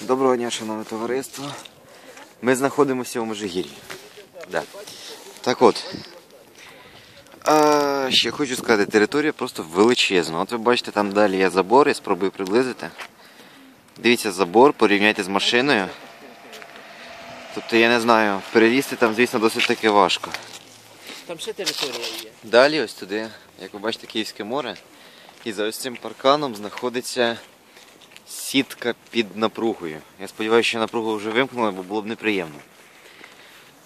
Доброго дня, шановне товариство. Ми знаходимося у Межигір'ї. Да. Так от. А, ще хочу сказати, територія просто величезна. От ви бачите, там далі є забор, я спробую приблизити. Дивіться забор, порівняйте з машиною. Тобто я не знаю, перелізти там, звісно, досить таки важко. Там ще територія є. Далі ось туди, як ви бачите, Київське море. І за ось цим парканом знаходиться сітка під напругою. Я сподіваюся, що напругу вже вимкнули, бо було б неприємно.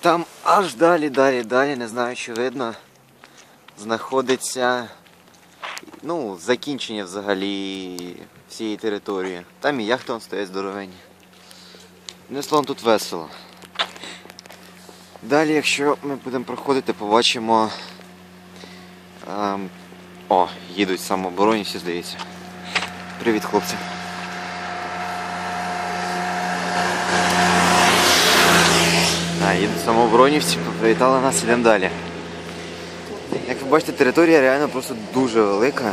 Там аж далі, далі, далі, не знаю, чи видно, знаходиться ну, закінчення взагалі всієї території. Там і яхти он стоять здоровенні. Не словом, тут весело. Далі, якщо ми будемо проходити, побачимо. Ем, о, їдуть самооборонівці, здається. Привіт, хлопці. А, їдуть самооборонівці, привітали нас, ідемо далі. Як ви бачите, територія реально просто дуже велика.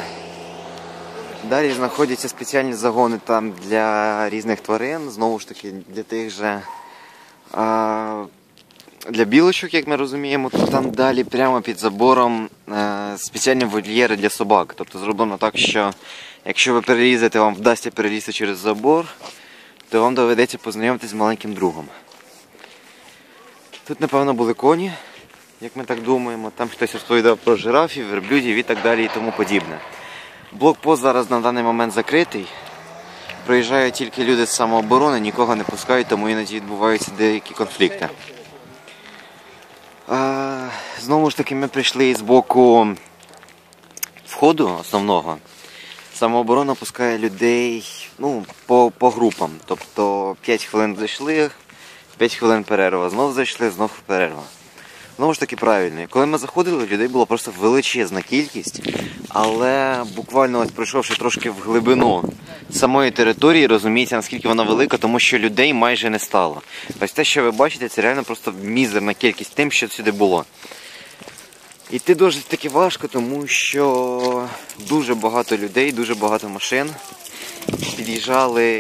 Далі знаходяться спеціальні загони там для різних тварин, знову ж таки, для тих же. А, для білочок, як ми розуміємо, то там далі прямо під забором е, спеціальні вольєри для собак. Тобто зроблено так, що якщо ви перелізете, вам вдасться перелізти через забор, то вам доведеться познайомитись з маленьким другом. Тут, напевно, були коні, як ми так думаємо. Там хтось розповідав про жирафів, верблюдів і так далі і тому подібне. Блокпост зараз на даний момент закритий. Приїжджають тільки люди з самооборони, нікого не пускають, тому іноді відбуваються деякі конфлікти. А, знову ж таки, ми прийшли з боку входу основного. Самооборона пускає людей ну, по, по групам. Тобто 5 хвилин зайшли, 5 хвилин перерва, знов зайшли, знов перерва. Знову ж таки правильно. Коли ми заходили, людей було просто величезна кількість, але буквально ось пройшовши трошки в глибину самої території, розумієте, наскільки вона велика, тому що людей майже не стало. Ось те, що ви бачите, це реально просто мізерна кількість тим, що сюди було. Іти досить таки важко, тому що дуже багато людей, дуже багато машин. Під'їжджали,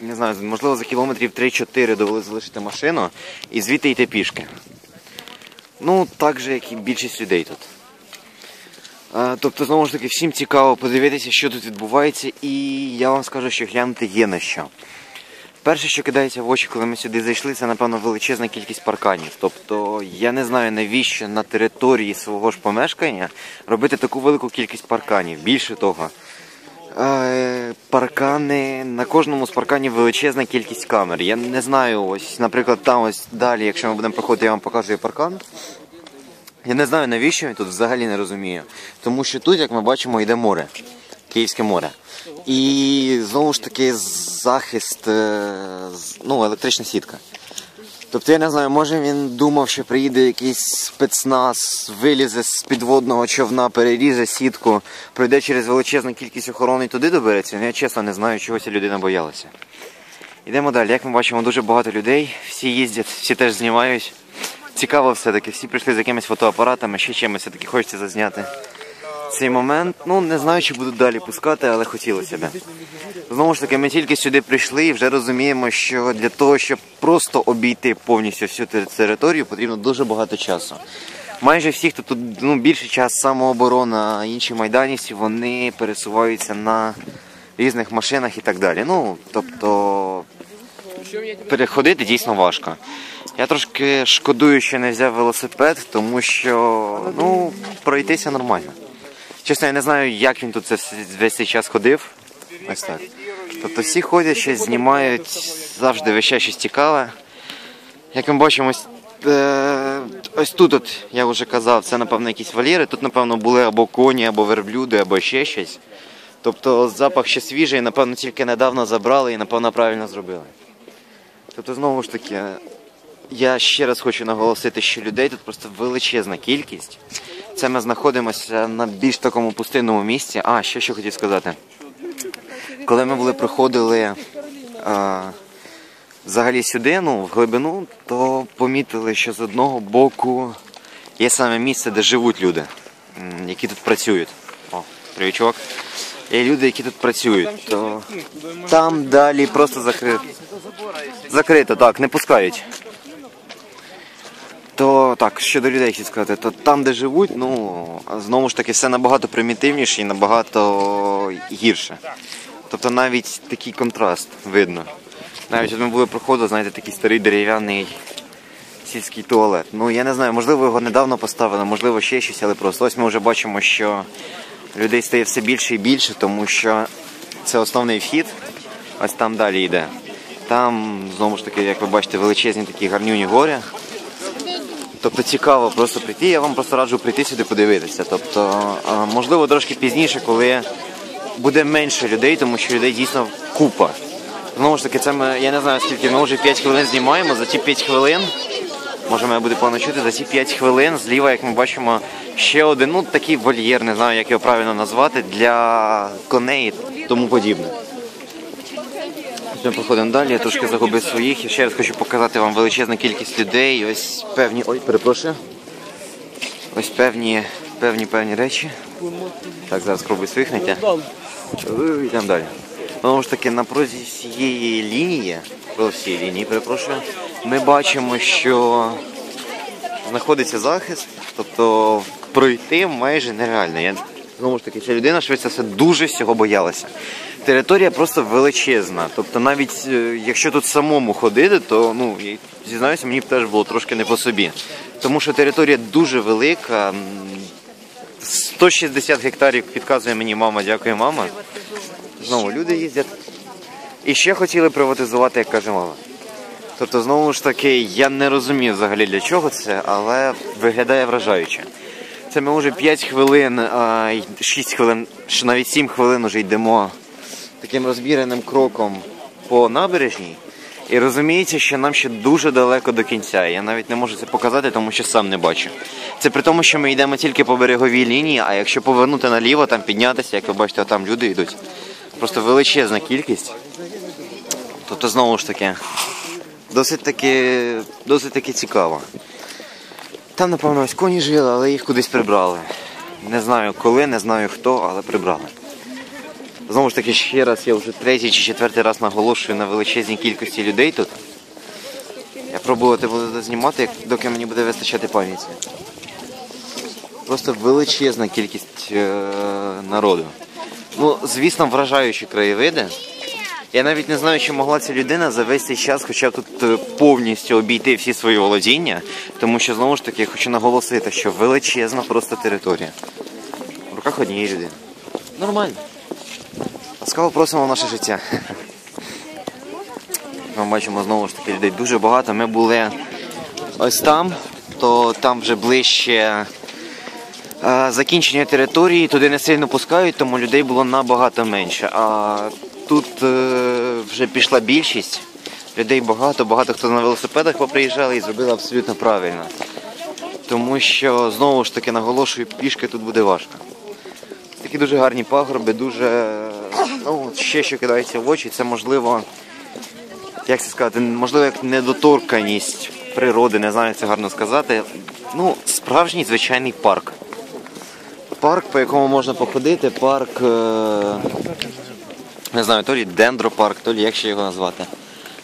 не знаю, можливо, за кілометрів 3-4 довели залишити машину і звідти йти пішки. Ну, так же, як і більшість людей тут. А, тобто, знову ж таки, всім цікаво подивитися, що тут відбувається, і я вам скажу, що глянути є на що. Перше, що кидається в очі, коли ми сюди зайшли, це, напевно, величезна кількість парканів. Тобто, я не знаю, навіщо на території свого ж помешкання робити таку велику кількість парканів. Більше того, е, паркани, на кожному з парканів величезна кількість камер. Я не знаю, ось, наприклад, там ось далі, якщо ми будемо проходити, я вам покажу паркан. Я не знаю, навіщо він тут взагалі не розумію. Тому що тут, як ми бачимо, йде море. Київське море. І знову ж таки захист, е, ну, електрична сітка. Тобто я не знаю, може він думав, що приїде якийсь спецназ, вилізе з підводного човна, переріже сітку, пройде через величезну кількість охорони і туди добереться. Ну, я чесно не знаю, чого ця людина боялася. Йдемо далі. Як ми бачимо, дуже багато людей, всі їздять, всі теж знімають. Цікаво все-таки, всі прийшли з якимись фотоапаратами, ще чимось все-таки хочеться зазняти цей момент. Ну, не знаю, чи будуть далі пускати, але хотілося б. Знову ж таки, ми тільки сюди прийшли і вже розуміємо, що для того, щоб просто обійти повністю всю територію, потрібно дуже багато часу. Майже всі, хто тут ну, більший час самооборона, а інші майданівці, вони пересуваються на різних машинах і так далі. Ну, тобто, переходити дійсно важко. Я трошки шкодую, що не взяв велосипед, тому що ну, пройтися нормально. Чесно, я не знаю, як він тут весь цей час ходив. Ось так. Тобто всі ходять, щось знімають, завжди час щось цікаве. Як ми бачимо, е, ось тут, от, я вже казав, це напевно якісь вольєри. Тут, напевно, були або коні, або верблюди, або ще щось. Тобто запах ще свіжий, напевно, тільки недавно забрали і, напевно, правильно зробили. Тобто, знову ж таки, я ще раз хочу наголосити, що людей тут просто величезна кількість. Це ми знаходимося на більш такому пустинному місці. А, ще що хотів сказати. Коли ми були проходили а, взагалі сюди, ну, в глибину, то помітили, що з одного боку є саме місце, де живуть люди, які тут працюють. О, привіт, чувак. і люди, які тут працюють, то там далі просто закрито. Закрито, так, не пускають. То так, щодо людей хотів сказати, то там, де живуть, ну знову ж таки, все набагато примітивніше і набагато гірше. Тобто навіть такий контраст видно. Навіть ми були проходили, знаєте, такий старий дерев'яний сільський туалет. Ну я не знаю, можливо його недавно поставили, можливо ще щось, але просто ось ми вже бачимо, що людей стає все більше і більше, тому що це основний вхід, ось там далі йде. Там, знову ж таки, як ви бачите, величезні такі гарнюні гори. Тобто цікаво просто прийти, я вам просто раджу прийти сюди подивитися. Тобто, можливо, трошки пізніше, коли буде менше людей, тому що людей дійсно купа. Знову ж таки, це ми, я не знаю скільки, ми вже 5 хвилин знімаємо, за ті 5 хвилин, може мене буде погано чути, за ці 5 хвилин зліва, як ми бачимо, ще один, ну такий вольєр, не знаю, як його правильно назвати, для коней тому подібне. Ми проходимо далі, я трошки загубив своїх. Я ще раз хочу показати вам величезну кількість людей. Ось певні. Ой, перепрошую. Ось певні, певні, певні речі. Так, зараз спробую своїх знайти. Е, Йдемо далі. Знову ж таки, на протязі всієї лінії, про всієї лінії, перепрошую, ми бачимо, що знаходиться захист, тобто пройти майже нереально. Я, знову ж таки, ця людина швидше все дуже всього боялася. Територія просто величезна. Тобто, навіть е, якщо тут самому ходити, то ну зізнаюся, мені б теж було трошки не по собі. Тому що територія дуже велика. 160 гектарів підказує мені мама, дякую, мама. Знову люди їздять. І ще хотіли приватизувати, як каже мама. Тобто, знову ж таки, я не розумію взагалі для чого це, але виглядає вражаюче. Це ми вже 5 хвилин, а, й 6 хвилин, навіть 7 хвилин вже йдемо таким розбіреним кроком по набережній. І розуміється, що нам ще дуже далеко до кінця. Я навіть не можу це показати, тому що сам не бачу. Це при тому, що ми йдемо тільки по береговій лінії, а якщо повернути наліво, там піднятися, як ви бачите, там люди йдуть. Просто величезна кількість. Тобто, знову ж таки, досить таки, досить таки цікаво. Там, напевно, ось коні жили, але їх кудись прибрали. Не знаю коли, не знаю хто, але прибрали. Знову ж таки, ще раз, я вже третій чи четвертий раз наголошую на величезній кількості людей тут. Я пробувати буду знімати, доки мені буде вистачати пам'яті. Просто величезна кількість е, народу. Ну, звісно, вражаючі краєвиди. Я навіть не знаю, чи могла ця людина за весь цей час хоча б тут е, повністю обійти всі свої володіння, тому що знову ж таки я хочу наголосити, що величезна просто територія. В руках однієї людини. Нормально. Ласкаво просимо в наше життя. Ми бачимо знову ж таки людей дуже багато. Ми були ось там, то там вже ближче е, закінчення території, туди не сильно пускають, тому людей було набагато менше. А тут е, вже пішла більшість. Людей багато, багато хто на велосипедах поприїжджали і зробили абсолютно правильно. Тому що знову ж таки наголошую, пішки тут буде важко. Такі дуже гарні пагорби, дуже ну, ще що кидається в очі, це можливо, як це сказати, можливо, як недоторканість природи, не знаю, як це гарно сказати. Ну, справжній звичайний парк. Парк, по якому можна походити, парк, е, не знаю, то лі дендропарк, то лі як ще його назвати.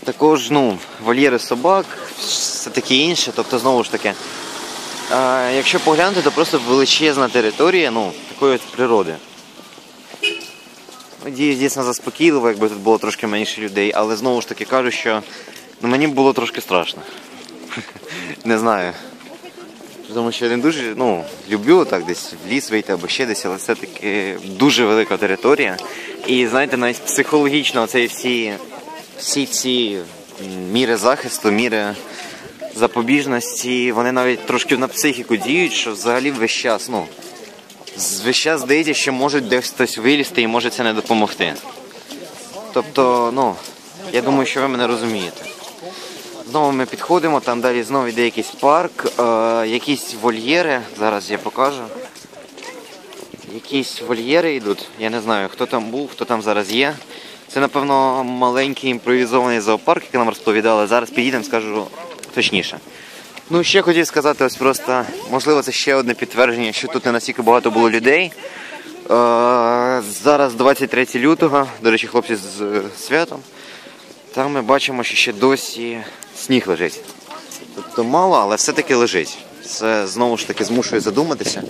Також, ну, вольєри собак, все таке інше, тобто знову ж таки. А, якщо поглянути, то просто величезна територія ну, такої от природи. Надіюсь, дійсно заспокійливо, якби тут було трошки менше людей, але знову ж таки кажу, що ну, мені було трошки страшно. Не знаю. Тому що я не дуже ну, люблю так десь в ліс вийти або ще десь, але все-таки дуже велика територія. І знаєте, навіть психологічно це всі, всі ці міри захисту, міри запобіжності, вони навіть трошки на психіку діють, що взагалі весь час, ну, весь час здається, що може десь хтось вилізти і може це не допомогти. Тобто, ну, я думаю, що ви мене розумієте. Знову ми підходимо, там далі знову йде якийсь парк, е, якісь вольєри, зараз я покажу. Якісь вольєри йдуть, я не знаю, хто там був, хто там зараз є. Це, напевно, маленький імпровізований зоопарк, який нам розповідали. Зараз підійдемо, скажу точніше. Ну, ще хотів сказати, ось просто, можливо, це ще одне підтвердження, що тут не настільки багато було людей. Е, зараз 23 лютого, до речі, хлопці з святом. Там ми бачимо, що ще досі сніг лежить. Тобто мало, але все-таки лежить. Це знову ж таки змушує задуматися.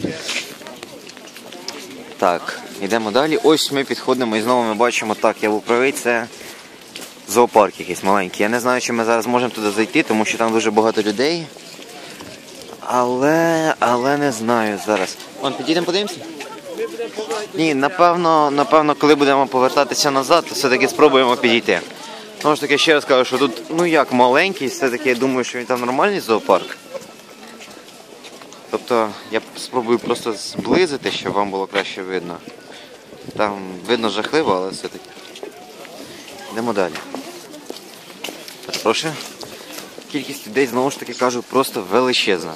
Так, йдемо далі. Ось ми підходимо і знову ми бачимо, так, я був правий, це зоопарк якийсь маленький. Я не знаю, чи ми зараз можемо туди зайти, тому що там дуже багато людей. Але, але не знаю зараз. Вон, підійдемо подивимося? Ні, напевно, напевно, коли будемо повертатися назад, то все-таки спробуємо підійти. Тому ж таки, ще раз кажу, що тут, ну як маленький, все-таки я думаю, що він там нормальний зоопарк. Тобто я спробую просто зблизити, щоб вам було краще видно. Там видно жахливо, але все-таки. Йдемо далі. Перепрошую. Кількість людей, знову ж таки кажу, просто величезна.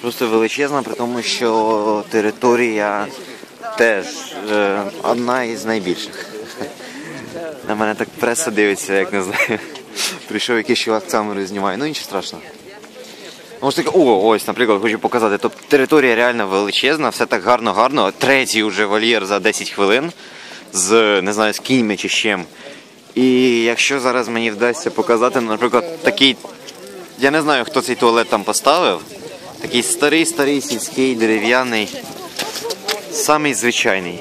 Просто величезна, при тому, що територія теж е, одна із найбільших. На мене так преса дивиться, як не знаю. Прийшов якийсь чувак камерою знімає. Ну нічого страшного. Ну, ось таке, о, ось, наприклад, хочу показати. Тобто територія реально величезна, все так гарно-гарно. Третій вже вольєр за 10 хвилин з не знаю, з кіньми чи з чим. І якщо зараз мені вдасться показати, наприклад, такий. Я не знаю, хто цей туалет там поставив. Такий старий-старий сільський, дерев'яний, самий звичайний.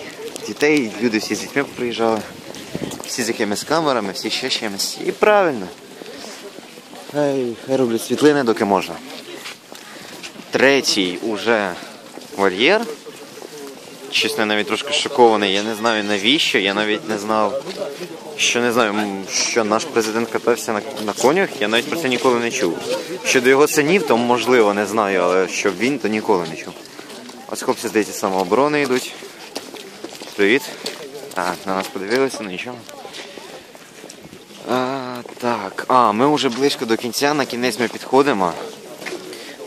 Дітей, люди всі з дітьми приїжджали. Всі з якимись камерами, всі ще чимось. І правильно. Хай, хай роблять світлини, доки можна. Третій уже вольєр. Чесно, я навіть трошки шокований. Я не знаю навіщо. Я навіть не знав, що не знаю, що наш президент катався на, на конях. Я навіть про це ніколи не чув. Щодо його синів, то можливо не знаю, але щоб він, то ніколи не чув. Ось хлопці, здається, самооборони йдуть. Привіт. А, на нас подивилися, ну нічого. А, так, а, ми вже близько до кінця, на кінець ми підходимо.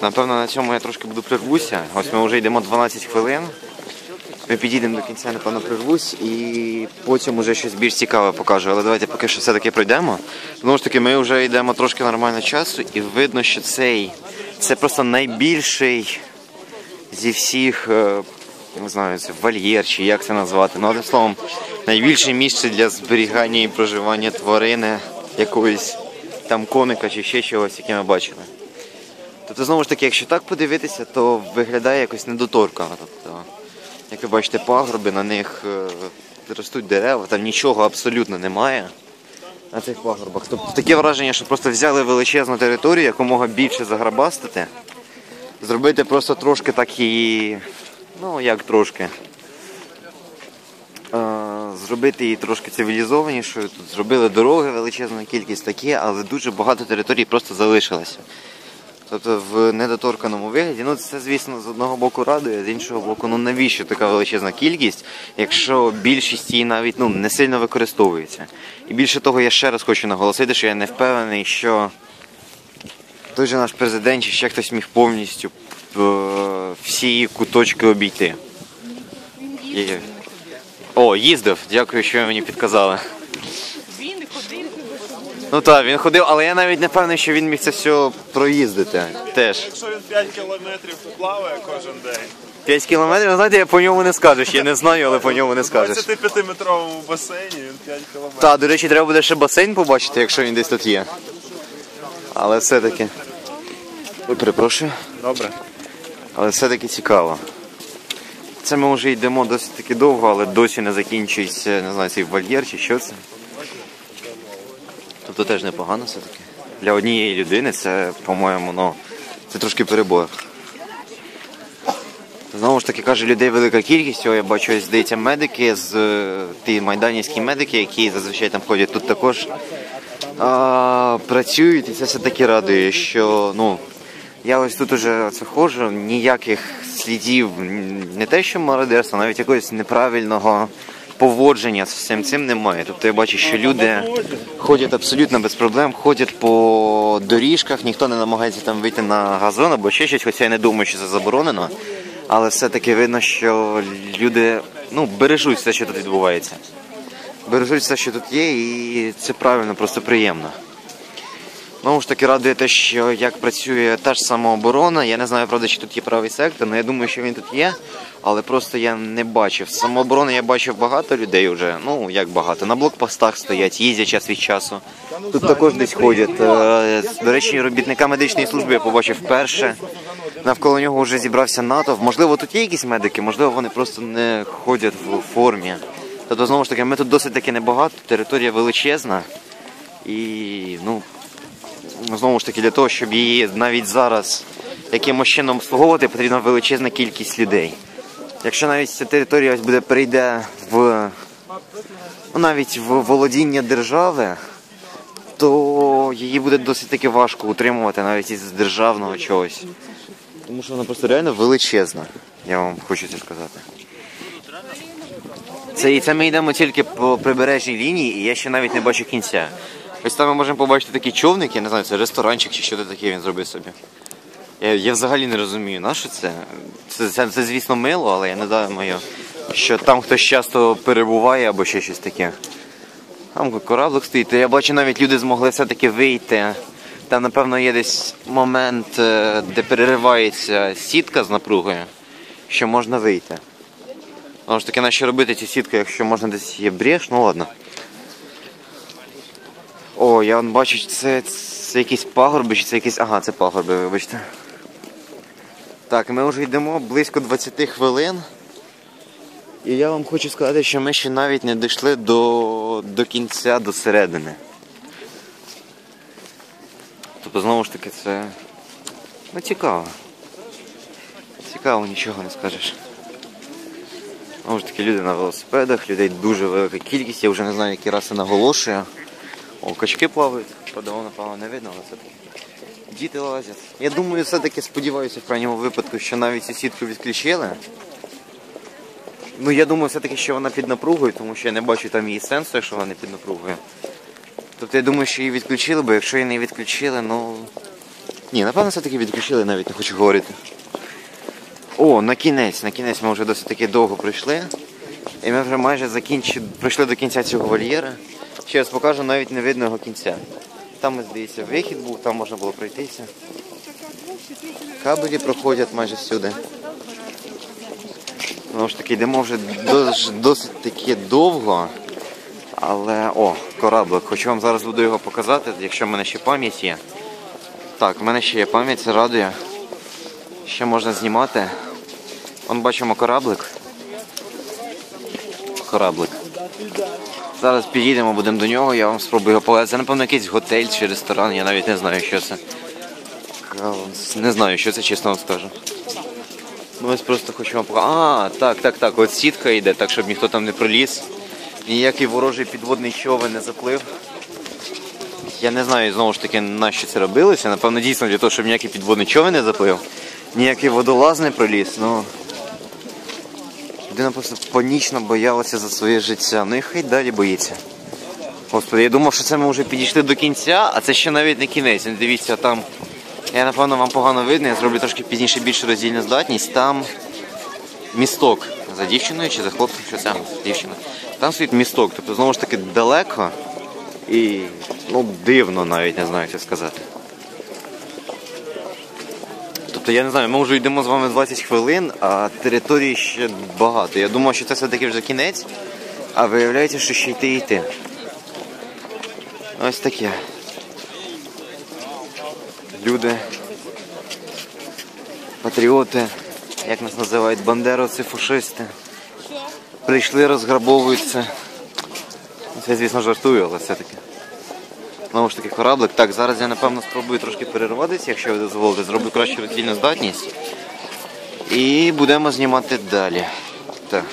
Напевно, на цьому я трошки буду прервуся. Ось ми вже йдемо 12 хвилин. Ми підійдемо до кінця, напевно, прервусь і потім уже щось більш цікаве покажу. Але давайте поки що все-таки пройдемо. Знову ж таки, ми вже йдемо трошки нормально часу, і видно, що цей це просто найбільший зі всіх, е, не знаю, це вольєр чи як це назвати. Ну, одним словом, найбільше місце для зберігання і проживання тварини, якоїсь там коника чи ще чогось, яке ми бачили. Тобто, знову ж таки, якщо так подивитися, то виглядає якось недоторкано. Тобто, як ви бачите, пагорби, на них е, ростуть дерева, там нічого абсолютно немає на цих пагорбах. Тобто таке враження, що просто взяли величезну територію, якомога більше заграбастити, зробити просто трошки так її, ну як трошки. е, Зробити її трошки цивілізованішою. Тут зробили дороги, величезну кількість такі, але дуже багато територій просто залишилося. Тобто в недоторканому вигляді, ну це, звісно, з одного боку радує, з іншого боку, ну навіщо така величезна кількість, якщо більшість її навіть ну, не сильно використовується. І більше того, я ще раз хочу наголосити, що я не впевнений, що той же наш президент чи ще хтось міг повністю е, всі її куточки обійти. І... О, їздив, дякую, що ви мені підказали. Він ходив. Ну так, він ходив, але я навіть не певний, що він міг це все проїздити. Теж. Якщо він 5 кілометрів плаває кожен день, 5 кілометрів, ви знаєте, я по ньому не скажеш. Я не знаю, але по ньому не скажеш. 25-метровому басейні він 5 кілометрів. Та, до речі, треба буде ще басейн побачити, якщо він десь тут є. Але все-таки. Перепрошую. Добре. Але все-таки цікаво. Це ми вже йдемо досить таки довго, але досі не закінчується, не знаю, цей вольєр чи що це. Тобто теж непогано все-таки. Для однієї людини це, по-моєму, ну, це трошки перебор. Знову ж таки каже, людей велика кількість. О, я бачу, здається, медики з е, ті майданівські медики, які зазвичай там ходять тут також а, працюють, і це все таки радує, що ну, я ось тут уже це ходжу, ніяких слідів, не те, що мародерства, навіть якогось неправильного поводження з всім цим немає. Тобто я бачу, що люди ходять абсолютно без проблем, ходять по доріжках, ніхто не намагається там вийти на газон або ще щось, хоча я не думаю, що це заборонено. Але все-таки видно, що люди ну, бережуть все, що тут відбувається. Бережуть все, що тут є, і це правильно, просто приємно. Знову ж таки радує те, що як працює та ж самооборона. Я не знаю, правда, чи тут є правий сектор, але я думаю, що він тут є. Але просто я не бачив. Самооборони я бачив багато людей вже. Ну як багато. На блокпостах стоять, їздять час від часу. Тут також десь ходять. Е, До речі, робітника медичної служби я побачив вперше. Навколо нього вже зібрався НАТО. Можливо, тут є якісь медики, можливо, вони просто не ходять в формі. Тобто, знову ж таки, ми тут досить таки небагато, територія величезна. І ну, знову ж таки, для того, щоб її навіть зараз якимось чином обслуговувати, потрібна величезна кількість людей. Якщо навіть ця територія ось буде перейде в ну, навіть в володіння держави, то її буде досить таки важко утримувати навіть із державного чогось. Тому що вона просто реально величезна, я вам хочу це сказати. Це, і це ми йдемо тільки по прибережній лінії, і я ще навіть не бачу кінця. Ось там ми можемо побачити такий човник, я не знаю, це ресторанчик чи що це таке він зробив собі. Я, я взагалі не розумію, на що це? Це, це, це, звісно, мило, але я не думаю, що там хтось часто перебуває або ще щось таке. Там кораблик стоїть, я бачу, навіть люди змогли все-таки вийти. Там, напевно, є десь момент, е, де переривається сітка з напругою, що можна вийти. Тому ж таки, на що робити ці сітки, якщо можна десь є бреш, ну ладно. О, я вон бачу, це, це якісь пагорби, чи це якісь. Ага, це пагорби, вибачте. Так, ми вже йдемо близько 20 хвилин. І я вам хочу сказати, що ми ще навіть не дійшли до, до кінця, до середини. Тобто, знову ж таки, це. Ну, цікаво. Цікаво, нічого не скажеш. Знову ж таки, люди на велосипедах, людей дуже велика кількість, я вже не знаю, які раси наголошую. О, качки плавають, правда, воно, напевно, не видно, але все-таки. Діти лазять. Я думаю, все-таки сподіваюся в крайньому випадку, що навіть цю сітку відключили. Ну, я думаю, все-таки, що вона під напругою, тому що я не бачу там її сенсу, якщо вона не під напругою. Тобто я думаю, що її відключили, бо якщо її не відключили, ну. Ні, напевно, все-таки відключили, навіть не хочу говорити. О, на кінець, на кінець ми вже досить таки довго пройшли. І ми вже майже закінчили, прийшли до кінця цього вольєра. Ще раз покажу, навіть не видно його кінця. Там, здається, вихід був, там можна було пройтися. Кабелі проходять майже всюди. Знову ж таки, йдемо вже досить, досить таки довго. Але о, кораблик. Хочу вам зараз буду його показати, якщо в мене ще пам'ять є. Так, в мене ще є пам'ять, це радує. Ще можна знімати. Вон бачимо кораблик. Кораблик. Зараз підійдемо, будемо до нього, я вам спробую його повезти. Це, напевно, якийсь готель чи ресторан, я навіть не знаю, що це. Не знаю, що це, чесно вам скажу. Ну ось просто вам показати. А, так, так, так. От сітка йде, так, щоб ніхто там не проліз. Ніякий ворожий підводний човен не заплив. Я не знаю, знову ж таки, на що це робилося. Напевно, дійсно для того, щоб ніякий підводний човен не заплив. Ніякий водолаз не проліз, ну. Людина просто панічно боялася за своє життя. Ну і хай далі боїться. Господи, я думав, що це ми вже підійшли до кінця, а це ще навіть не кінець. Ну, Дивіться, там. Я напевно вам погано видно, я зроблю трошки пізніше більшу роздільну здатність. Там місток. За дівчиною чи за хлопцем, що це дівчина. Там стоїть місток, тобто знову ж таки далеко і ну, дивно навіть не знаю, як сказати. Тобто я не знаю, ми вже йдемо з вами 20 хвилин, а території ще багато. Я думав, що це все-таки вже кінець, а виявляється, що ще йти йти. Ось таке. Люди, патріоти, як нас називають, бандеровці, фашисти. Прийшли, розграбовуються. Це, звісно, жартую, але все-таки. Знову ж таки, кораблик. Так, зараз я напевно спробую трошки перерватися, якщо ви дозволите. Зроблю кращу роздільну здатність. І будемо знімати далі. Так.